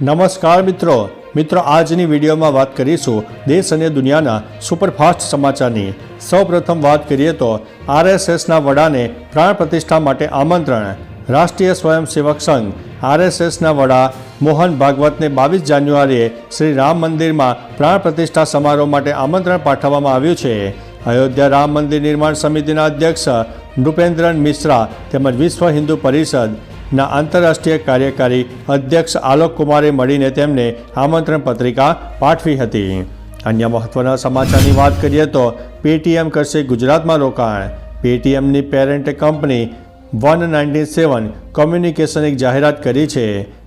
નમસ્કાર મિત્રો. મિત્રો, આજની વિડીયોમાં વાત કરીશું દેશ અને દુનિયાના સુપરફાસ્ટ સમાચારની. સૌપ્રથમ વાત કરીએ તો આરએસએસના વડાને પ્રાણ પ્રતિષ્ઠા માટે આમંત્રણ. રાષ્ટ્રીય સ્વયંસેવક સંઘ આરએસએસના વડા મોહન ભાગવતને બાવીસ જાન્યુઆરીએ શ્રી રામ મંદિરમાં પ્રાણ પ્રતિષ્ઠા સમારોહ માટે આમંત્રણ પાઠવવામાં આવ્યું છે. અયોધ્યા રામ મંદિર નિર્માણ સમિતિના અધ્યક્ષ નૃપેન્દ્રન મિશ્રા તેમજ વિશ્વ હિન્દુ પરિષદ ના આંતરરાષ્ટ્રીય કાર્યકારી અધ્યક્ષ આલોક કુમારે મળીને તેમને આમંત્રણ પત્રિકા પાઠવી હતી. અન્ય મહત્વના સમાચારની વાત કરીએ તો પેટીએમ કરશે ગુજરાતમાં રોકાણ. પેટીએમની parent company one ninety seven communication એક જાહેરાત કરી છે.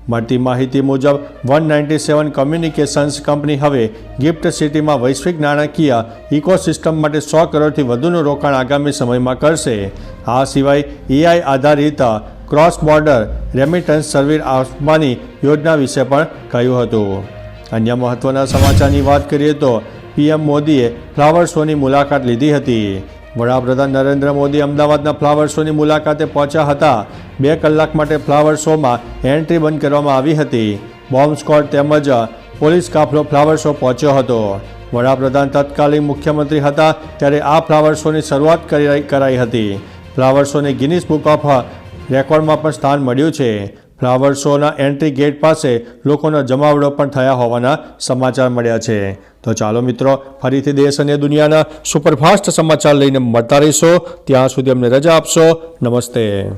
મળતી માહિતી મુજબ, one ninety seven communications company હવે ગિફ્ટ સિટીમાં વૈશ્વિક નાણાકીય ઇકોસિસ્ટમ માટે સો કરોડથી વધુનું રોકાણ આગામી સમયમાં કરશે. આ સિવાય એઆઈ આધારિત ક્રોસ બોર્ડર રેમિટન્સ સર્વિસ આપવાની યોજના વિશે પણ કહ્યું હતું. અન્ય મહત્વના સમાચારની વાત કરીએ તો પીએમ મોદીએ ફ્લાવર શોની મુલાકાત લીધી હતી. વડાપ્રધાન નરેન્દ્ર મોદી અમદાવાદના ફ્લાવર શોની મુલાકાતે પહોંચ્યા હતા. બે કલાક માટે ફ્લાવર શોમાં એન્ટ્રી બંધ કરવામાં આવી હતી. બોમ્બ સ્કોડ તેમજ પોલીસ કાફલો ફ્લાવર શો પહોંચ્યો હતો. વડાપ્રધાન તત્કાલીન મુખ્યમંત્રી હતા ત્યારે આ ફ્લાવર શોની શરૂઆત કરી કરાઈ હતી. ફ્લાવર શોને ગિનિસ બુક ઓફ રેકોર્ડમાં પણ સ્થાન મળ્યું છે. ફ્લાવર શોના એન્ટ્રી ગેટ પાસે લોકોનો જમાવડો પણ થયા હોવાના સમાચાર મળ્યા છે. તો ચાલો મિત્રો, ફરીથી દેશ અને દુનિયાના સુપરફાસ્ટ સમાચાર લઈને મળતા રહીશો. ત્યાં સુધી અમને રજા આપશો. નમસ્તે.